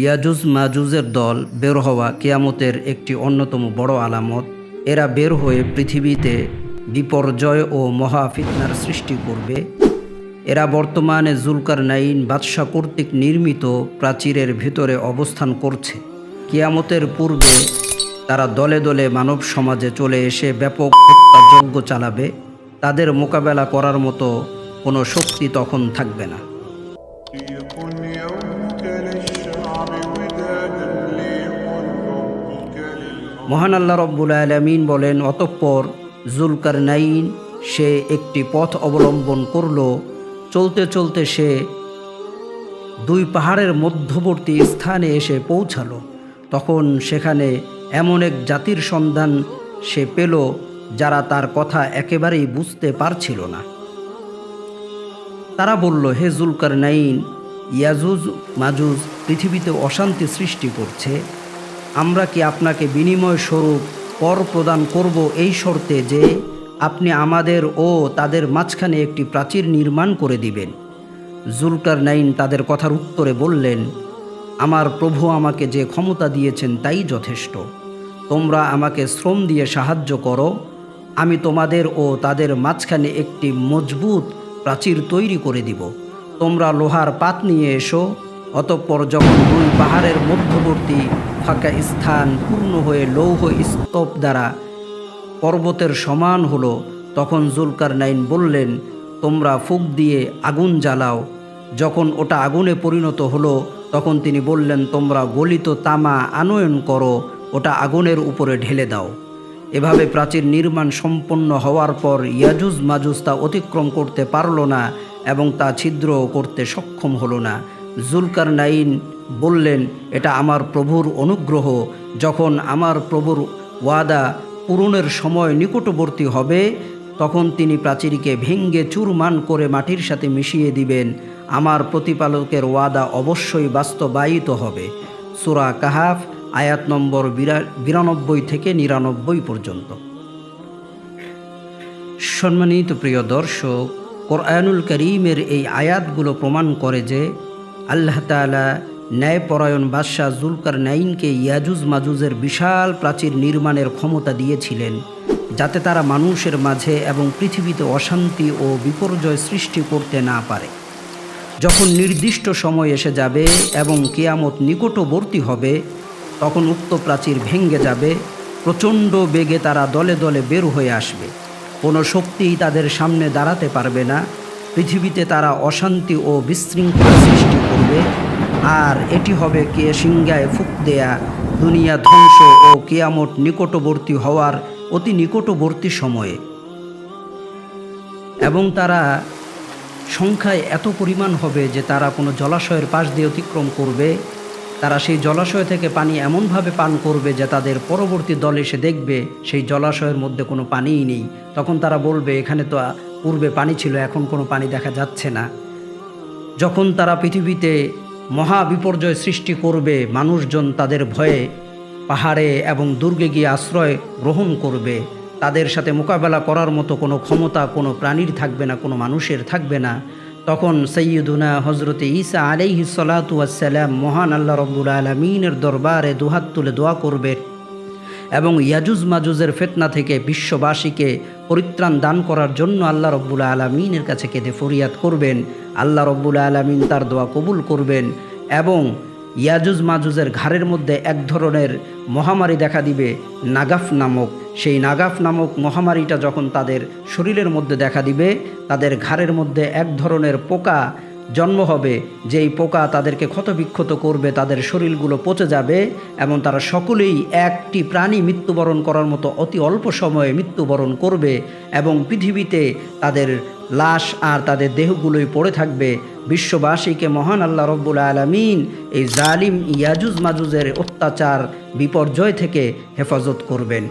ইয়াজুজ মাজুজের দল বের হওয়া কিয়ামতের একটি অন্যতম বড় আলামত। এরা বের হয়ে পৃথিবীতে বিপর্যয় ও মহা ফিতনার সৃষ্টি করবে। এরা বর্তমানে জুলকার নাইন বাদশাহ কর্তৃক নির্মিত প্রাচীরের ভিতরে অবস্থান করছে। কিয়ামতের পূর্বে তারা দলে দলে মানব সমাজে চলে এসে ব্যাপক হত্যাযজ্ঞ চালাবে। তাদের মোকাবেলা করার মতো কোনো শক্তি তখন থাকবে না। মহান আল্লাহ রব্বুল আলমিন বলেন, অতঃপর জুলকার নাইন সে একটি পথ অবলম্বন করল। চলতে চলতে সে দুই পাহাড়ের মধ্যবর্তী স্থানে এসে পৌঁছালো। তখন সেখানে এমন এক জাতির সন্ধান সে পেল, যারা তার কথা একেবারেই বুঝতে পারছিল না। তারা বলল, হে জুলকার নাইন ইয়াজুজ, মাজুজ, পৃথিবীতে অশান্তি সৃষ্টি করছে। আমরা কি আপনাকে বিনিময় স্বরূপ কর প্রদান করব এই শর্তে যে আপনি আমাদের ও তাদের মাঝখানে একটি প্রাচীর নির্মাণ করে দিবেন। জুলকার নাইন তাদের কথার উত্তরে বললেন, আমার প্রভু আমাকে যে ক্ষমতা দিয়েছেন তাই যথেষ্ট। তোমরা আমাকে শ্রম দিয়ে সাহায্য করো। আমি তোমাদের ও তাদের মাঝখানে একটি মজবুত প্রাচীর তৈরি করে দিব। তোমরা লোহার পাত নিয়ে এসো অতঃপর যখন দুই পাহাড়ের মধ্যবর্তী ফাঁকা স্থান পূর্ণ হয়ে লৌহ স্তূপ দ্বারা পর্বতের সমান হলো, তখন জুলকার নাইন বললেন, তোমরা ফুক দিয়ে আগুন জ্বালাও। যখন ওটা আগুনে পরিণত হলো, তখন তিনি বললেন, তোমরা গলিত তামা আনয়ন করো, ওটা আগুনের উপরে ঢেলে দাও। এভাবে প্রাচীর নির্মাণ সম্পন্ন হওয়ার পর ইয়াজুজ মাজুজ তা অতিক্রম করতে পারল না এবং তা ছিদ্র করতে সক্ষম হলো না। জুলকার নাইন বললেন, এটা আমার প্রভুর অনুগ্রহ। যখন আমার প্রভুর ওয়াদা পূরণের সময় নিকটবর্তী হবে, তখন তিনি প্রাচীরকে ভেঙ্গে চুরমান করে মাটির সাথে মিশিয়ে দিবেন। আমার প্রতিপালকের ওয়াদা অবশ্যই বাস্তবায়িত হবে। সুরা কাহাফ, আয়াত নম্বর বিরা- বিরানব্বই থেকে নিরানব্বই পর্যন্ত। সম্মানিত প্রিয় দর্শক, কোরআনুল করিমের এই আয়াতগুলো প্রমাণ করে যে আল্লাহ তাআলা ন্যায়পরায়ণ বাদশাহ জুলকার নাইনকে ইয়াজুজ মাজুজের বিশাল প্রাচীর নির্মাণের ক্ষমতা দিয়েছিলেন, যাতে তারা মানুষের মাঝে এবং পৃথিবীতে অশান্তি ও বিপর্যয় সৃষ্টি করতে না পারে। যখন নির্দিষ্ট সময় এসে যাবে এবং কেয়ামত নিকটবর্তী হবে, তখন উক্ত প্রাচীর ভেঙ্গে যাবে, প্রচণ্ড বেগে তারা দলে দলে বের হয়ে আসবে। কোনো শক্তিই তাদের সামনে দাঁড়াতে পারবে না পৃথিবীতে তারা অশান্তি ও বিশৃঙ্খলা সৃষ্টি করবে। আর এটি হবে কে সিংগায় ফুক দেয়া দুনিয়া ধ্বংস ও কেয়ামত নিকটবর্তী হওয়ার অতি নিকটবর্তী সময়ে। এবং তারা সংখ্যায় এত পরিমাণ হবে যে তারা কোনো জলাশয়ের পাশ দিয়ে অতিক্রম করবে। তারা সেই জলাশয় থেকে পানি এমনভাবে পান করবে যে তাদের পরবর্তী দল এসে দেখবে সেই জলাশয়ের মধ্যে কোনো পানিই নেই। তখন তারা বলবে, এখানে তো পূর্বে পানি ছিল, এখন কোনো পানি দেখা যাচ্ছে না। যখন তারা পৃথিবীতে মহা বিপর্যয় সৃষ্টি করবে, মানুষজন তাদের ভয়ে পাহাড়ে এবং দুর্গে গিয়ে আশ্রয় গ্রহণ করবে। তাদের সাথে মোকাবেলা করার মতো কোনো ক্ষমতা কোনো প্রাণীর থাকবে না, কোনো মানুষের থাকবে না। তখন সৈয়দুনা হজরতে ঈসা আলাইহি সালাতাম মহান আল্লাহ রব্বুল আলমিনের দরবারে দুহাত তুলে দোয়া করবে এবং ইয়াজুজ মাজুজের ফেতনা থেকে বিশ্ববাসীকে পরিত্রাণ দান করার জন্য আল্লাহ রব্বুল আলমিনের কাছে কেঁদে ফরিয়াদ করবেন। আল্লাহ রব্বুল আলমিন তার দোয়া কবুল করবেন এবং ইয়াজুজ মাজুজের ঘাড়ের মধ্যে এক ধরনের মহামারী দেখা দিবে, নাগাফ নামক। সেই নাগাফ নামক মহামারীটা যখন তাদের শরীরের মধ্যে দেখা দিবে, তাদের ঘাড়ের মধ্যে এক ধরনের পোকা জন্ম হবে, যেই পোকা তাদেরকে ক্ষতবিক্ষত করবে, তাদের শরীরগুলো পচে যাবে, এবং তারা সকলেই একটি প্রাণী মৃত্যুবরণ করার মতো অতি অল্প সময়ে মৃত্যুবরণ করবে, এবং পৃথিবীতে তাদের লাশ আর তাদের দেহগুলোই পড়ে থাকবে। বিশ্ববাসীকে মহান আল্লাহ রব্বুল আলমিন এই জালিম ইয়াজুজ মাজুজের অত্যাচার, বিপর্যয় থেকে হেফাজত করবেন।